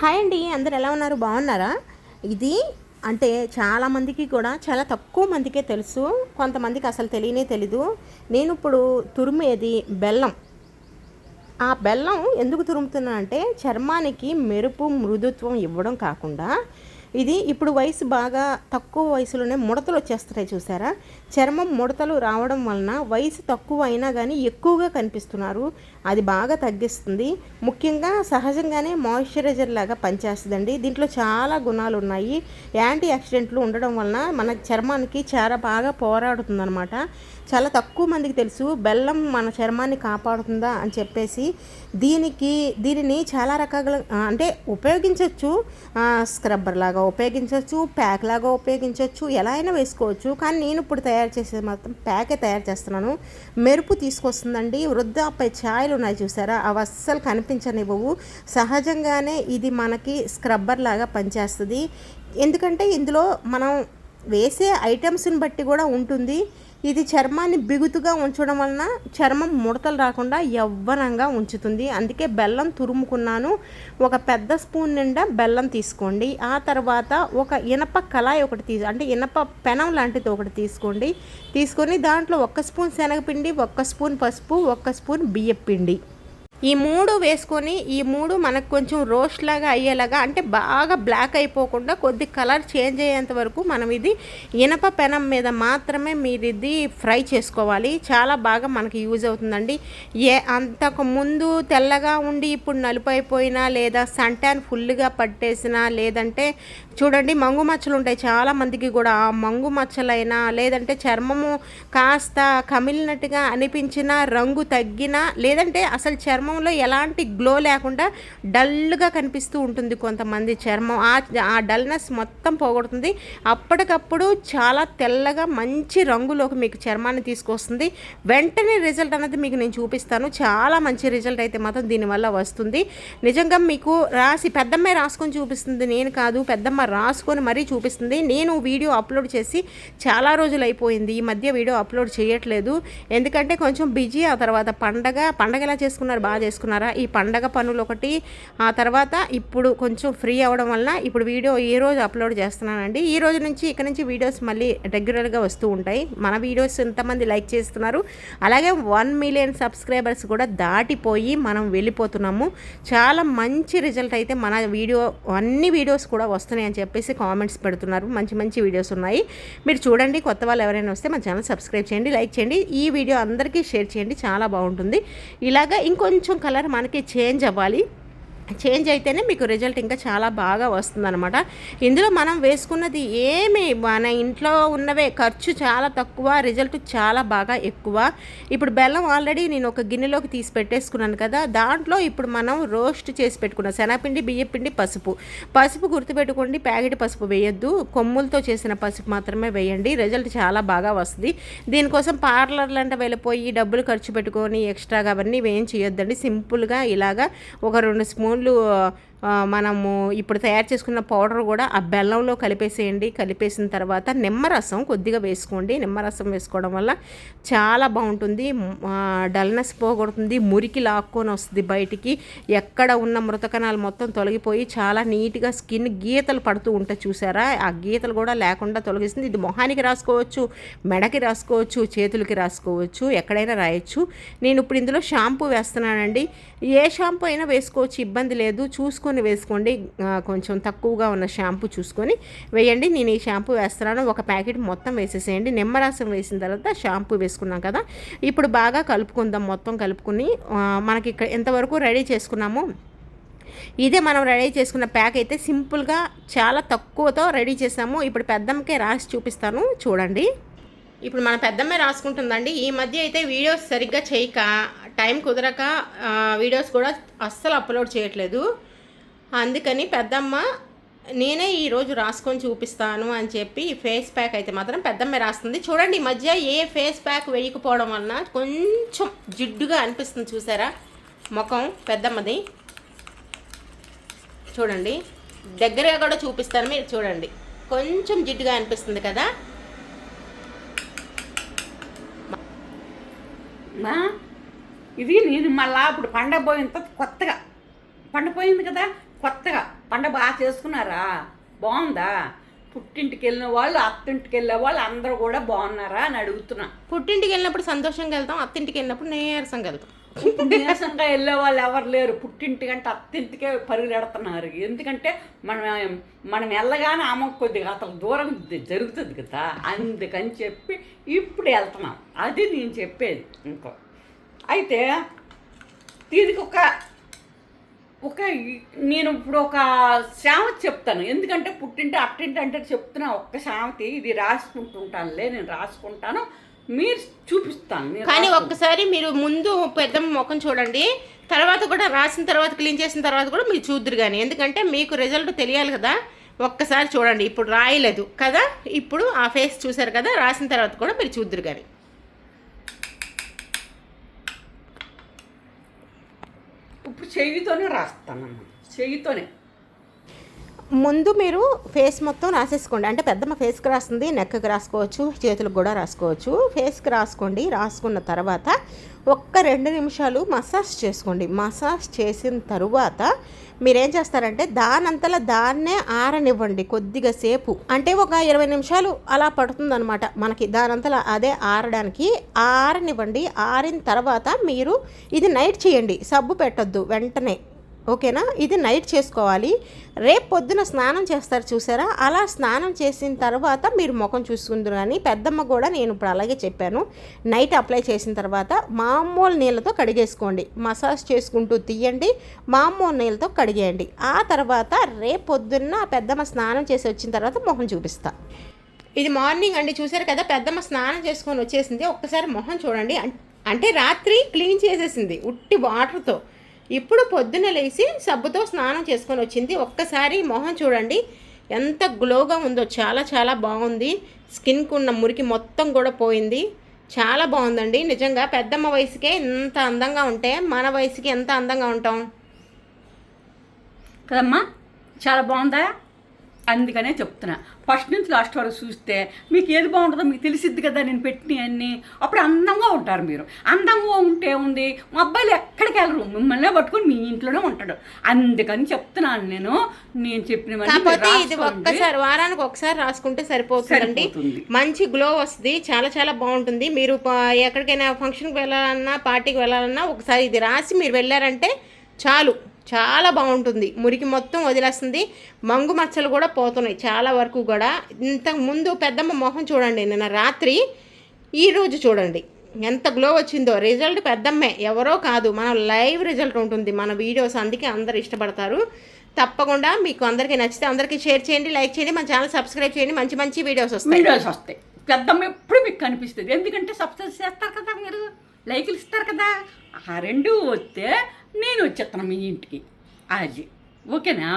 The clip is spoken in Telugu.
హాయ్ అండి అందరు ఎలా ఉన్నారు? బాగున్నారా? ఇది అంటే చాలామందికి కూడా చాలా తక్కువ మందికే తెలుసు కొంతమందికి అసలు తెలియనే తెలీదు. నేను ఇప్పుడు తురిమేది బెల్లం. ఆ బెల్లం ఎందుకు తురుముతున్నానంటే చర్మానికి మెరుపు మృదుత్వం ఇవ్వడం కాకుండా ఇది ఇప్పుడు వయసు బాగా తక్కువ వయసులోనే ముడతలు వచ్చేస్తున్నాయి చూసారా? చర్మం ముడతలు రావడం వలన వయసు తక్కువ అయినా కానీ ఎక్కువగా కనిపిస్తున్నారు. అది బాగా తగ్గిస్తుంది. ముఖ్యంగా సహజంగానే మాయిశ్చరైజర్ లాగా పనిచేస్తుందండి. దీంట్లో చాలా గుణాలు ఉన్నాయి యాంటీ యాక్సిడెంట్లు ఉండడం వలన మన చర్మానికి చాలా బాగా పోరాడుతుందనమాట చాలా తక్కువ మందికి తెలుసు బెల్లం మన చర్మాన్ని కాపాడుతుందా అని చెప్పేసి దీనికి దీనిని చాలా రకాల అంటే ఉపయోగించవచ్చు స్క్రబ్బర్ లాగా ఉపయోగించవచ్చు ప్యాక్ లాగా ఉపయోగించవచ్చు ఎలా అయినా వేసుకోవచ్చు. కానీ నేను ఇప్పుడు తయారు చేసేది మాత్రం ప్యాకే తయారు చేస్తున్నాను. మెరుపు తీసుకొస్తుందండి. వృద్ధాపై ఛాయలు ఉన్నాయి చూసారా? అవి అస్సలు కనిపించనివ్వవు. సహజంగానే ఇది మనకి స్క్రబ్బర్ లాగా పనిచేస్తుంది. ఎందుకంటే ఇందులో మనం వేసే ఐటమ్స్ని బట్టి కూడా ఉంటుంది. ఇది చర్మాన్ని బిగుతుగా ఉంచడం వలన చర్మం ముడతలు రాకుండా యవ్వనంగా ఉంచుతుంది. అందుకే బెల్లం తురుముకున్నాను. ఒక పెద్ద స్పూన్ నిండా బెల్లం తీసుకోండి. ఆ తర్వాత ఒక ఇనప కళాయి ఒకటి తీ అంటే ఇనప పెనం లాంటిది ఒకటి తీసుకోండి. తీసుకొని దాంట్లో ఒక్క స్పూన్ శనగపిండి ఒక్క స్పూన్ పసుపు ఒక్క స్పూన్ బియ్యపిండి. ఈ మూడు వేసుకొని ఈ మూడు మనకు కొంచెం రోస్ట్ లాగా అయ్యేలాగా అంటే బాగా బ్లాక్ అయిపోకుండా కొద్ది కలర్ చేంజ్ అయ్యేంత వరకు మనం ఇది ఇనప పెనం మీద మాత్రమే మీరు ఇది ఫ్రై చేసుకోవాలి. చాలా బాగా మనకి యూజ్ అవుతుందండి. ఏ అంతకు ముందు తెల్లగా ఉండి ఇప్పుడు నలుపు అయిపోయినా లేదా సంటాన్ ఫుల్గా పట్టేసినా లేదంటే చూడండి మంగు మచ్చలు ఉంటాయి చాలా మందికి కూడా. ఆ మంగు మచ్చలైనా లేదంటే చర్మము కాస్త కమిలినట్టుగా అనిపించిన రంగు తగ్గినా లేదంటే అసలు చర్మం చర్మంలో ఎలాంటి గ్లో లేకుండా డల్గా కనిపిస్తూ ఉంటుంది కొంతమంది చర్మం. ఆ ఆ డల్నెస్ మొత్తం పోగొడుతుంది. అప్పటికప్పుడు చాలా తెల్లగా మంచి రంగులోకి మీకు చర్మాన్ని తీసుకొస్తుంది. వెంటనే రిజల్ట్ అనేది మీకు నేను చూపిస్తాను. చాలా మంచి రిజల్ట్ అయితే మాత్రం దీనివల్ల వస్తుంది. నిజంగా మీకు రాసి పెద్దమ్మాయి రాసుకొని చూపిస్తుంది. నేను కాదు పెద్దమ్మ రాసుకొని మరీ చూపిస్తుంది. నేను వీడియో అప్లోడ్ చేసి చాలా రోజులు అయిపోయింది. ఈ మధ్య వీడియో అప్లోడ్ చేయట్లేదు. ఎందుకంటే కొంచెం బిజీ ఆ తర్వాత పండగ పండగ ఎలా చేసుకున్నారు? బాగా చేసుకున్నారా? ఈ పండగ పనులు ఒకటి ఆ తర్వాత ఇప్పుడు కొంచెం ఫ్రీ అవ్వడం వలన ఇప్పుడు వీడియో ఈ రోజు అప్లోడ్ చేస్తున్నానండి. ఈ రోజు నుంచి ఇక్కడ నుంచి వీడియోస్ మళ్ళీ రెగ్యులర్గా వస్తూ ఉంటాయి. మన వీడియోస్ ఎంతమంది లైక్ చేస్తున్నారు. అలాగే వన్ మిలియన్ సబ్స్క్రైబర్స్ కూడా దాటిపోయి మనం వెళ్ళిపోతున్నాము. చాలా మంచి రిజల్ట్ అయితే మన వీడియో అన్ని వీడియోస్ కూడా వస్తున్నాయి అని చెప్పేసి కామెంట్స్ పెడుతున్నారు. మంచి మంచి వీడియోస్ ఉన్నాయి. మీరు చూడండి కొత్త వాళ్ళు ఎవరైనా వస్తే మన ఛానల్ సబ్స్క్రైబ్ చేయండి లైక్ చేయండి. ఈ వీడియో అందరికీ షేర్ చేయండి. చాలా బాగుంటుంది. ఇలాగా ఇంకొంచెం కలర్ మనకి చేంజ్ అవ్వాలి. చేంజ్ అయితేనే మీకు రిజల్ట్ ఇంకా చాలా బాగా వస్తుందన్నమాట. ఇందులో మనం వేసుకున్నది ఏమి? మన ఇంట్లో ఉన్నవే ఖర్చు చాలా తక్కువ రిజల్ట్ చాలా బాగా ఎక్కువ. ఇప్పుడు బెల్లం ఆల్రెడీ నేను ఒక గిన్నెలోకి తీసి పెట్టేసుకున్నాను కదా దాంట్లో ఇప్పుడు మనం రోస్ట్ చేసి పెట్టుకున్నాం. శనగపిండి బియ్యపిండి పసుపు. పసుపు గుర్తుపెట్టుకోండి ప్యాకెట్ పసుపు వేయొద్దు. కొమ్ములతో చేసిన పసుపు మాత్రమే వేయండి. రిజల్ట్ చాలా బాగా వస్తుంది. దీనికోసం పార్లర్లు వెళ్ళిపోయి డబ్బులు ఖర్చు పెట్టుకొని ఎక్స్ట్రాగా అవన్నీ వేయం చేయొద్దండి సింపుల్గా ఇలాగా ఒక రెండు స్పూన్ ఆ, మనము ఇప్పుడు తయారు చేసుకున్న పౌడర్ కూడా ఆ బెల్లంలో కలిపేసేయండి. కలిపేసిన తర్వాత నిమ్మరసం కొద్దిగా వేసుకోండి. నిమ్మరసం వేసుకోవడం వల్ల చాలా బాగుంటుంది. డల్నెస్ పోగొడుతుంది. మురికి లాక్కొని వస్తుంది బయటికి. ఎక్కడ ఉన్న మృతకణాలు మొత్తం తొలగిపోయి చాలా నీట్గా స్కిన్ గీతలు పడుతూ ఉంటాయి చూసారా? ఆ గీతలు కూడా లేకుండా తొలగిస్తుంది. ఇది మొహానికి రాసుకోవచ్చు మెడకి రాసుకోవచ్చు చేతులకి రాసుకోవచ్చు ఎక్కడైనా రాయొచ్చు. నేను ఇప్పుడు ఇందులో షాంపూ వేస్తున్నానండి. ఏ షాంపూ అయినా వేసుకోవచ్చు. ఇబ్బంది లేదు. చూసుకుని వేసుకోండి. కొంచెం తక్కువగా ఉన్న షాంపూ చూసుకొని వేయండి. నేను ఈ షాంపూ వేస్తున్నాను. ఒక ప్యాకెట్ మొత్తం వేసేసేయండి. నిమ్మరసం వేసిన తర్వాత షాంపూ వేసుకున్నాం కదా. ఇప్పుడు బాగా కలుపుకుందాం. మొత్తం కలుపుకుని మనకి ఇక్కడ ఎంతవరకు రెడీ చేసుకున్నామో ఇదే మనం రెడీ చేసుకున్న ప్యాక్ అయితే సింపుల్గా చాలా తక్కువతో రెడీ చేసాము. ఇప్పుడు పెద్దమ్మకే రాసి చూపిస్తాను. చూడండి. ఇప్పుడు మన పెద్దమ్మే రాసుకుంటుందండి. ఈ మధ్య అయితే వీడియోస్ సరిగ్గా చేయక టైం కుదరక వీడియోస్ కూడా అస్సలు అప్లోడ్ చేయట్లేదు. అందుకని పెద్దమ్మ నేనే ఈరోజు రాసుకొని చూపిస్తాను అని చెప్పి ఫేస్ ప్యాక్ అయితే మాత్రం పెద్దమ్మ రాస్తుంది. చూడండి ఈ మధ్య ఏ ఫేస్ ప్యాక్ వేయకపోవడం వలన కొంచెం జిడ్డుగా అనిపిస్తుంది చూసారా? ముఖం పెద్దమ్మది. చూడండి దగ్గరగా కూడా చూపిస్తాను మీరు చూడండి. కొంచెం జిడ్డుగా అనిపిస్తుంది కదా? ఇది నేను మళ్ళా ఇప్పుడు పండగ పోయినంత కొత్తగా. పండగ పోయింది కదా కొత్తగా పండగ బాగా చేసుకున్నారా? బాగుందా? పుట్టింటికి వెళ్ళిన వాళ్ళు అత్తింటికి వెళ్ళే వాళ్ళు అందరూ కూడా బాగున్నారా అని అడుగుతున్నా. పుట్టింటికి వెళ్ళినప్పుడు సంతోషంగా వెళ్తాం అత్తింటికి వెళ్ళినప్పుడు నీరసంగా వెళ్తాం. ఇప్పుడు నీరసంగా వెళ్ళే వాళ్ళు ఎవరు లేరు. పుట్టింటి కంటే అత్తింటికే పరుగులెడుతున్నారు ఎందుకంటే మనం మనం వెళ్ళగానే ఆమె కొద్దిగా అతను దూరం జరుగుతుంది కదా. అందుకని చెప్పి ఇప్పుడు వెళ్తున్నాం. అది నేను చెప్పేది. ఇంకో. అయితే దీనికి ఒక ఒక నేను ఇప్పుడు ఒక సామెత చెప్తాను. ఎందుకంటే పుట్టింటి అట్టింటి అంటే చెప్తున్నా ఒక్క సామెత ఇది రాసుకుంటుంటానులే నేను రాసుకుంటాను. మీరు చూపిస్తాను. కానీ. ఒక్కసారి మీరు ముందు పెద్దమ్మ ముఖం చూడండి. తర్వాత కూడా రాసిన తర్వాత క్లీన్ చేసిన తర్వాత కూడా మీరు చూద్దరు కానీ ఎందుకంటే మీకు రిజల్ట్ తెలియాలి కదా. ఒక్కసారి చూడండి. ఇప్పుడు రాయలేదు కదా. ఇప్పుడు ఆ ఫేస్ చూసారు కదా. రాసిన తర్వాత కూడా మీరు చూద్దరు కానీ ఇప్పుడు చెయ్యితోనే రాస్తానమ్మా. చెయ్యితోనే ముందు మీరు ఫేస్ మొత్తం రాసేసుకోండి. అంటే పెద్దమ్మ ఫేస్కి రాస్తుంది నెక్కకి రాసుకోవచ్చు చేతులకు కూడా రాసుకోవచ్చు. ఫేస్కి రాసుకోండి రాసుకున్న తర్వాత ఒక్క రెండు నిమిషాలు మసాజ్ చేసుకోండి. మసాజ్ చేసిన తరువాత మీరేం చేస్తారంటే దానంతలా దాన్నే ఆరనివ్వండి కొద్దిగా సేపు. అంటే ఒక ఇరవై నిమిషాలు అలా పడుతుందనమాట మనకి దానంతలా అదే ఆరడానికి ఆరనివ్వండి. ఆరిన తర్వాత మీరు ఇది నైట్ చేయండి. సబ్బు పెట్టొద్దు వెంటనే. ఓకేనా? ఇది నైట్ చేసుకోవాలి. రేపు పొద్దున స్నానం చేస్తారు చూసారా? అలా స్నానం చేసిన తర్వాత మీరు ముఖం చూసుకుందరు కానీ పెద్దమ్మ కూడా నేను ఇప్పుడు అలాగే చెప్పాను. నైట్ అప్లై చేసిన తర్వాత మామూలు నీళ్ళతో కడిగేసుకోండి. మసాజ్ చేసుకుంటూ తీయండి. మామూలు నీళ్ళతో కడిగేయండి. ఆ తర్వాత రేపు పొద్దున్న పెద్దమ్మ స్నానం చేసి వచ్చిన తర్వాత మొహం చూపిస్తా. ఇది మార్నింగ్ అండి. చూసారు కదా? పెద్దమ్మ స్నానం చేసుకొని వచ్చేసింది. ఒక్కసారి మొహం చూడండి. అంటే రాత్రి క్లీన్ చేసేసింది. ఉట్టి వాటర్తో. ఇప్పుడు పొద్దున లేచి సబ్బుతో స్నానం చేసుకొని వచ్చింది. ఒక్కసారి మొహం చూడండి. ఎంత గ్లోగా ఉందో చాలా చాలా బాగుంది. స్కిన్కు ఉన్న మురికి మొత్తం కూడా పోయింది. చాలా బాగుందండి. నిజంగా పెద్దమ్మ వయసుకే ఇంత అందంగా ఉంటే మన వయసుకి ఎంత అందంగా ఉంటాం. కదమ్మా చాలా బాగుందా? అందుకనే చెప్తున్నా. ఫస్ట్ నుంచి లాస్ట్ వరకు చూస్తే మీకు ఏది బాగుంటుందో మీకు తెలిసిద్ది కదా నేను పెట్టిన అన్ని. అప్పుడు అందంగా ఉంటారు మీరు. అందంగా ఉంటే ఉంది. మా అబ్బాయిలు ఎక్కడికి వెళ్ళరు. మిమ్మల్నే పట్టుకొని మీ ఇంట్లోనే ఉంటాడు. అందుకని చెప్తున్నాను నేను. నేను కాకపోతే ఇది. ఒక్కసారి వారానికి ఒకసారి రాసుకుంటే సరిపోతుందండి సరిపోతుంది. మంచి గ్లో వస్తుంది. చాలా చాలా బాగుంటుంది. మీరు ఎక్కడికైనా ఫంక్షన్కి వెళ్ళాలన్నా పార్టీకి వెళ్ళాలన్నా ఒకసారి ఇది రాసి మీరు వెళ్ళారంటే చాలు. చాలా బాగుంటుంది. మురికి మొత్తం వదిలేస్తుంది. మంగు మచ్చలు కూడా పోతున్నాయి చాలా వరకు కూడా. ఇంతకు ముందు పెద్దమ్మ మొహం చూడండి. నిన్న రాత్రి ఈ రోజు చూడండి. ఎంత గ్లో వచ్చిందో. రిజల్ట్ పెద్దమ్మే. ఎవరో కాదు. మన లైవ్ రిజల్ట్ ఉంటుంది. మన వీడియోస్ అందుకే అందరు ఇష్టపడతారు. తప్పకుండా మీకు అందరికీ నచ్చితే అందరికీ షేర్ చేయండి లైక్ చేయండి. మన ఛానల్ సబ్స్క్రైబ్ చేయండి. మంచి మంచి వీడియోస్ వస్తాయి. వీడియోస్ వస్తాయి. పెద్దమ్మ ఎప్పుడు మీకు కనిపిస్తుంది? ఎందుకంటే సబ్స్క్రైబ్ చేస్తారు కదా మీరు? లైకులు ఇస్తారు కదా ఆ రెండు వస్తే నేను వచ్చేస్తాను మీ ఇంటికి. అది. ఓకేనా?